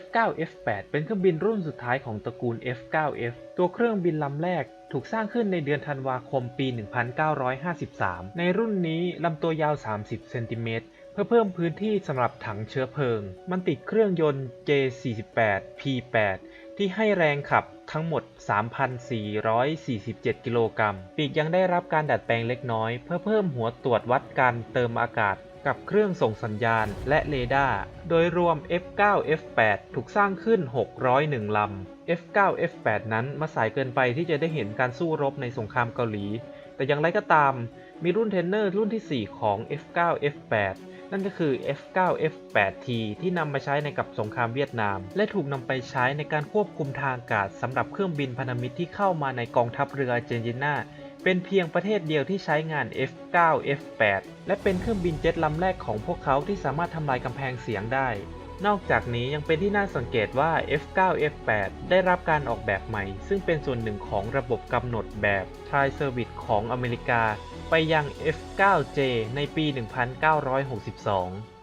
F9F8 เป็นเครื่องบินรุ่นสุดท้ายของตระกูล F9F ตัวเครื่องบินลำแรกถูกสร้างขึ้นในเดือนธันวาคมปี 1953 ในรุ่นนี้ลำตัวยาว 30 เซนติเมตรเพื่อเพิ่มพื้นที่สำหรับถังเชื้อเพลิง มันติดเครื่องยนต์ J48 P8 ที่ให้แรงขับทั้งหมด 3,447 กิโลกรัม ปีกยังได้รับการดัดแปลงเล็กน้อย เพื่อเพิ่มหัวตรวจวัดการเติมอากาศ กับเครื่องส่งสัญญาณและเรดาร์ โดยรวม F9 F8 ถูกสร้างขึ้น 601 ลำ F9 F8 นั้นมาสายเกินไปที่จะได้เห็นการสู้รบในสงครามเกาหลี แต่อย่างไรก็ตาม มีรุ่นเทรนเนอร์รุ่นที่ 4 ของ F9 F8 นั่นก็คือ F9 F8T ที่นำมาใช้ในกับสงครามเวียดนาม และถูกนำไปใช้ในการควบคุมทางอากาศสำหรับเครื่องบินพันธมิตรที่เข้ามาในกองทัพเรืออาร์เจนตินา เป็นเพียงประเทศเดียวที่ใช้งาน F9 F8 และเป็นเครื่องบินเจ็ตลำแรกของพวกเขาที่สามารถทำลายกำแพงเสียงได้ นอกจากนี้ยังเป็นที่น่าสังเกตว่า F9 F8 ได้รับการออกแบบใหม่ ซึ่งเป็นส่วนหนึ่งของระบบกำหนดแบบ Tri Service ของอเมริกา ไปยัง F9J ในปี 1962